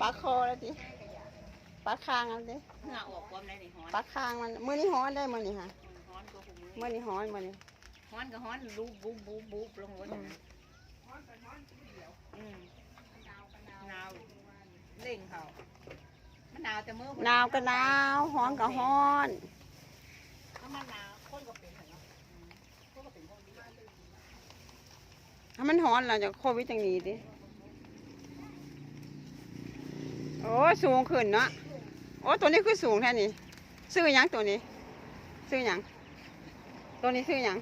ปลาคอแล้วดิปลาคางแล้วดิเหงื่อออกความได้นี่ฮ้อนปลาคางมันมื้อนี้ฮ้อนได้มื้อนี้ค่ะฮ้อนก็คงมือมื้อนี้ฮ้อนมื้อนี้ฮ้อนก็ฮ้อนรูปบุบบุบบุบลงรถนะอืมหนาวเล่งเขามันหนาวแต่เมื่อหนาวก็หนาวฮ้อนก็ฮ้อนถ้ามันหนาวคนก็เป็นเหรอคนก็เป็นคนดีถ้ามันฮ้อนเราจะโควิดจังนี้ดิโอ้สูงขึ้นเนาะโอ้ตัวนี้คือสูงแท้นี่ซื้อยังตัวนี้ ซื้อยังตัวนี้ซื้อยัง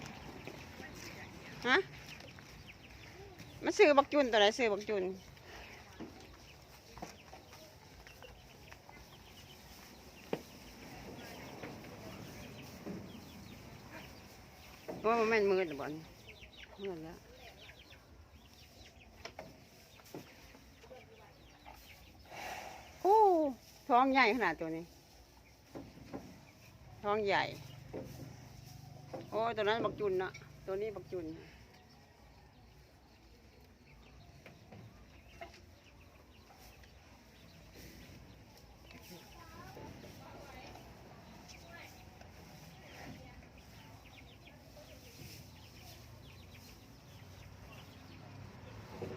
ฮะมันซื้อบักจุนตัวไหนซื้อบักจุนว่ามันแม่นมืดหรือบ่นมืดแล้ว โอ้ ท้องใหญ่ขนาดตัวนี้ ท้องใหญ่ โอ้ตัวนั้นบักจุนนะตัวนี้บักจุน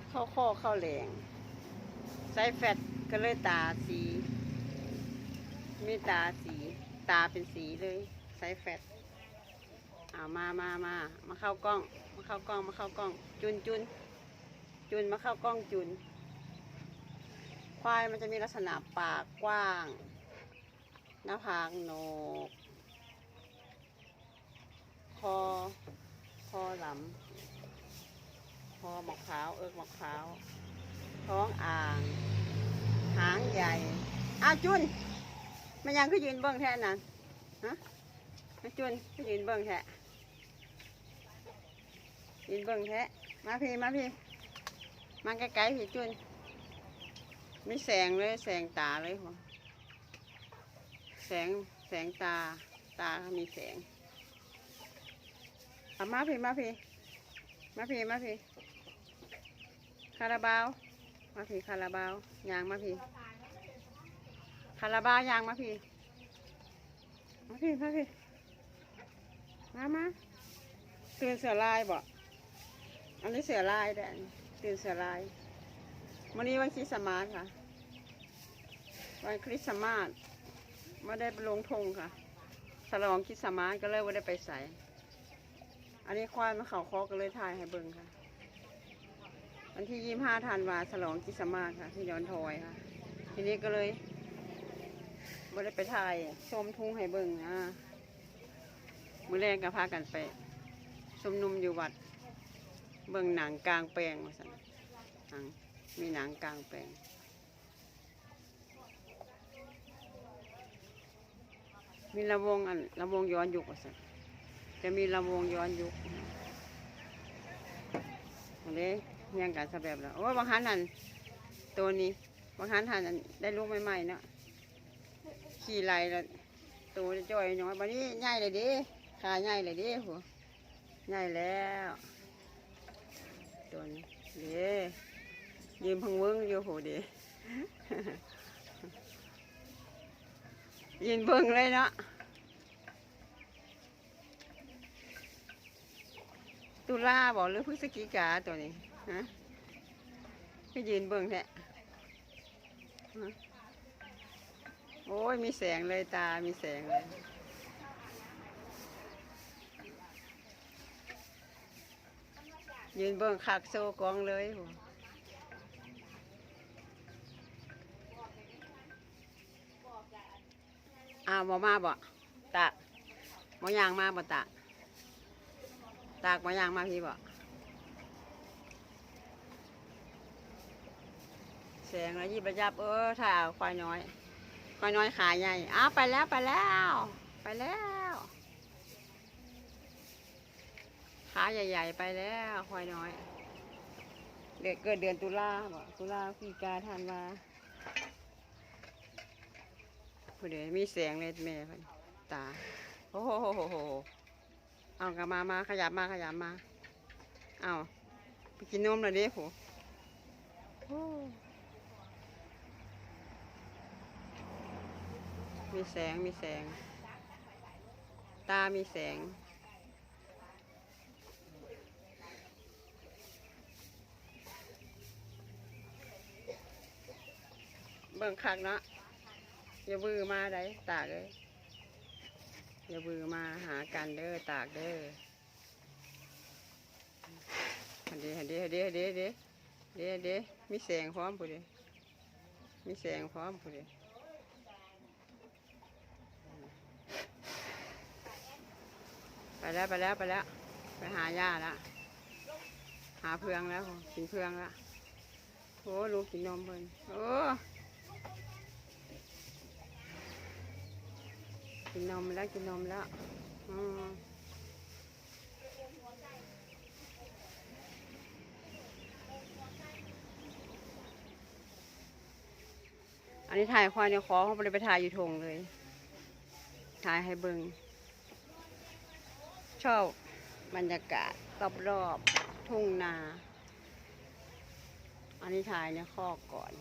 เข้าข้อเข้าแหลงใส่แฟตก็เลยตาสี มีตาสี ตาเป็นสีเลย ใส่แฟตเอามามามามาเข้ากล้อง มาเข้ากล้อง มาเข้ากล้อง จุนจุนจุนมาเข้ากล้องจุน ควายมันจะมีลักษณะปากกว้าง หน้าผากโหนก คอ คอหลำคอหมอกขาว เอิกหมอกขาว ท้องอ่าง หางใหญ่ อ้าวจุน มันยังคือยืนเบิ้องแท้นั่นฮะมาจุนคือยืนเบิ้องแท้ยืนเบิ้องแท้มาพี่มาพี่มาใกลๆพี่จุนไมีแสงเลยแสงตาเลยหัวแสงแสงตาตามีแสงเอามาพี่มาพี่มาพี่มาพี่คาราบาวมาพี่คาราบาวยางมาพี่ คาราบายางมาพี่ มาพี่ มาพี่ มามาตื่นเสือลายบ่อันนี้เสือลายแดนตื่นเสือลายวันนี้วันคริสต์มาสค่ะ วันคริสต์มาสไม่ได้ไปลงธงค่ะฉลองคริสต์มาสก็เลยไม่ได้ไปใส่ อันนี้ควายมาเขาคอก็เลยถ่ายให้เบิ่งค่ะ วันที่ยี่ห้าธันวาฉลองคริสต์มาสค่ะ ที่ย้อนทอยค่ะ ทีนี้ก็เลย ไม่ได้ไปถ่ายชมทุ่งให้เบิ่งอ่ามื้อแรกก็พากันไปชมนุมอยู่วัด เบิ่งหนังกลางแปลงว่าซั่นหนังมีหนังกลางแปลงมีลำวงอันลำวงย้อนยุคว่าซั่นจะมีลำวงย้อนยุคอันนี้ยังการสแบบแล้วโอ้บางฮันหันตัวนี้บางฮันหันอันได้ลูกใหม่ๆเนาะ ขี่ไหลแล้วตัวจ่อยน้อยบันนี้ใหญ่เลยดิขาใหญ่เลยดิหัวใหญ่แล้วตัวนี้เด้ยืมพังเวิ้งอยู่โหเด้ยืนเบิ่งเลยเนาะตุลาบอกหรือพฤศจิกาตัวนี้ฮะก็ยืนเบิ่งแท้ฮะ โอ้ยมีแสงเลยตา มีแสงเลยยืนเบิ่งคักโซกองเลยหอ้าวบ่มาบ่ตากบ่ยางมาบ่ตากตากบ่ยางมาพี่บ่แสงแล้วยิบระยับเออถ่าเอาควายน้อย ควายน้อยขาใหญ่ อ้าวไปแล้วไปแล้ว ไปแล้ว ขาใหญ่ ๆ ไปแล้วควายน้อย เด็กเกิดเดือนตุลาบ่ตุลาพฤศจิกาธันวาผู้เดี๋ยวมีแสงเลยแม่ตา โอ้โหโหเอากลับมามาขยับมาขยับมา เอาไปกินนมเลยดิโหโอ้ มีแสง มีแสง ตา มีแสง เบิ่งคักเนาะ อย่าบือมาได้ตากเลยอย่าบือมาหากันเด้อตากเด้ออันดีอันดีอันดีอันดีอันเดีเดีเดีมีแสงพร้อมผู้เดีมีแสงพร้อมผู้เไปแล้วไปแล้วไปแล้ว ไปหาย่าละหาเพืองแล้วกินเพืองละโอ้ลูกกินนมเพิ่นโอ้กินนมแล้วกินนมแล้วอืมอันนี้ถ่ายควายในคอเขาไม่ไปถ่ายอยู่ทงเลย ถ่ายให้เบิง ชอบบรรยากาศรอบๆทุ่งนา อันนี้ถ่ายในคอกก่อน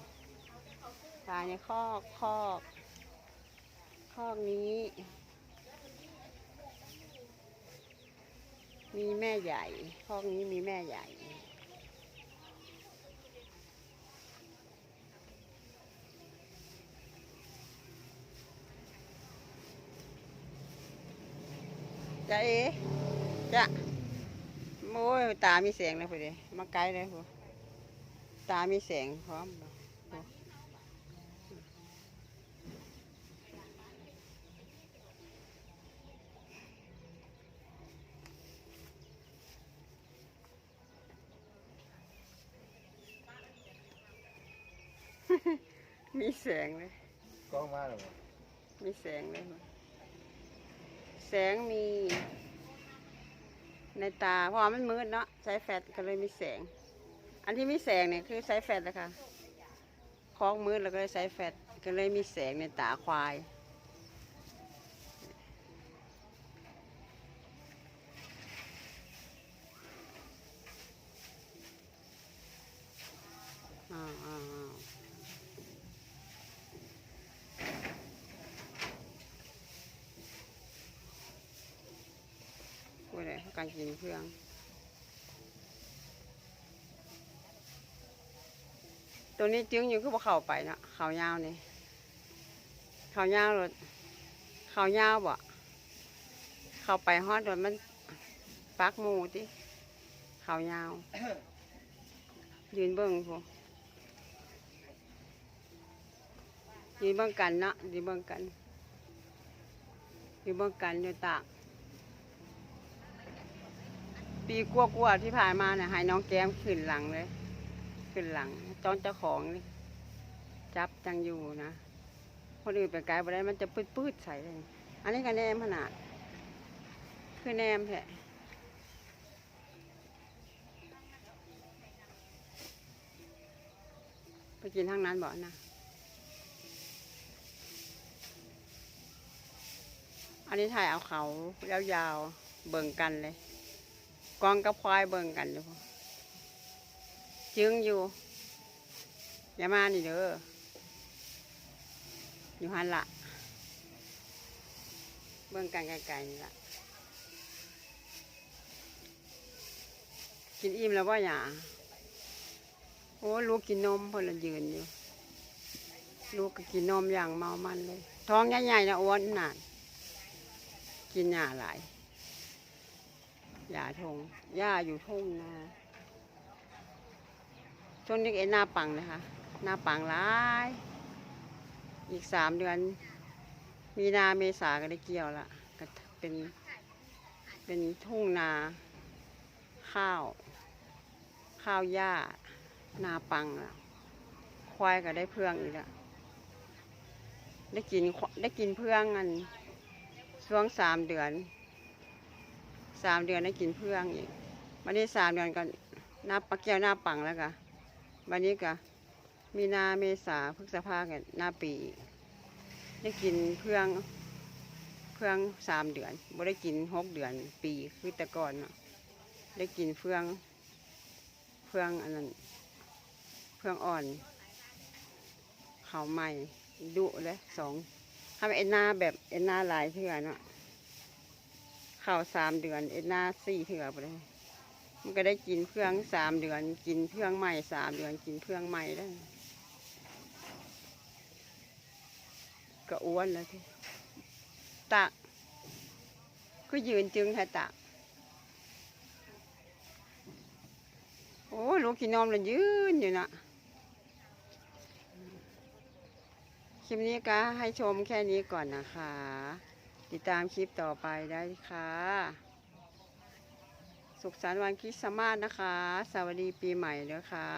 ถ่ายในคอกคอกคอกนี้ มีแม่ใหญ่คอกนี้มีแม่ใหญ่ จะเอจะโอ้ยตามีแสงเลยพอดีมาไกลเลยพอตามีแสงพร้อมบ่โอ้มีแสงเลย กล้องมาหรอมีแสงเลยค่ะ แสงมี ในตาเพราะมันมืดเนาะใช้แฟลชก็เลยมีแสง อันที่มีแสงเนี่ยคือใช้แฟลชนะคะคล้องมืดแล้วก็ใช้แฟลชก็เลยมีแสงในตาควาย อ้าวอ้าวอ้าวพูด เลยการกินเครื่องตัวนี้จึงอยู่คือบ่เข้าไปเนาะเขายาวนี่เขายาวรถเขายาวบ่เข้าไปฮอดรถมันปักหมูติเขายาว ยืนเบิ่งพวกยืนเบิ่งกันเนาะยืนเบิ่งกันยืนเบิ่งกันอยู่ตาก ปีกลัวๆที่ผ่านมาเนี่ยให้น้องแก้มขึ้นหลังเลย ขึ้นหลังจอนเจ้าของนี่จับจังอยู่นะคนอื่นไปไกลไปได้มันจะปื้ดๆใส่เลยอันนี้ก็แนมขนาด คือแนมแท้ไปกินทางนั้นบ่นะอันนี้ถ่ายเอาเขายาวๆเบิ่งกันเลย กองกับควายเบิ่งกันอยู่จึงอยู่ อย่ามานี่เด้ออยู่หันละเบิ่งกันไกลๆนี่ละกินอิ่มแล้วว่าหยาโอ้ลูกกินนมเพนละยืนอยู่ ลูกก็กินนมอย่างเมามันเลย ท้องใหญ่ๆนะอ้วนหนาดกินหญ้าหลาย หญ้าทงหญ้าอยู่ทุ่งนาช่วงนี้ไอ้หน้าปังนะคะ หน้าปังหลาย อีกสามเดือน มีนาเมษาก็ได้เกี่ยวละก็เป็น เป็นทุ่งนา ข้าว ข้าวหญ้า นาปังละควายก็ได้เพื่องอีกละได้กินได้กินเพื่องกันช่วงสามเดือน สามเดือนได้กินเพื่องอีกวันนี้สามเดือนก็หน้าปลาแก้วหน้าปังแล้วก็วันนี้ก็มีนาเมษาพฤษภากันหน้าปี ได้กินเพื่องเพื่องสามเดือนบ่ได้กินหกเดือนปีคือแต่ก่อนเนาะได้กินเพื่องเพื่องอันนั้นเพื่องอ่อนเขาใหม่ดุเลยสองทำเอ็นนาแบบเอ็นนาลายเถื่อเนาะ ข้าวสามเดือนเอ็นนาสี่เถื่อไปเลยมันก็ได้กินเพื่องสามเดือน กินเพื่องใหม่สามเดือนกินเพื่องใหม่ได้ ก็อ้วนแล้วที่ตักก็ยืนจึงค่ะตักโอ้ลูกกินนมเลยยืนอยู่นะคลิปนี้ก็ให้ชมแค่นี้ก่อนนะคะ ติดตามคลิปต่อไปได้ค่ะ สุขสันต์วันคริสต์มาสนะคะ สวัสดีปีใหม่ด้วยค่ะ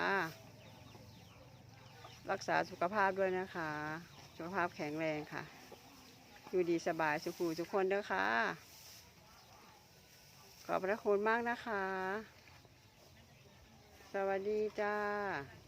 รักษาสุขภาพด้วยนะคะ สุขภาพแข็งแรงค่ะ อยู่ดีสบายสุขูทุกคนด้วยค่ะ ขอบพระคุณมากนะคะ สวัสดีจ้า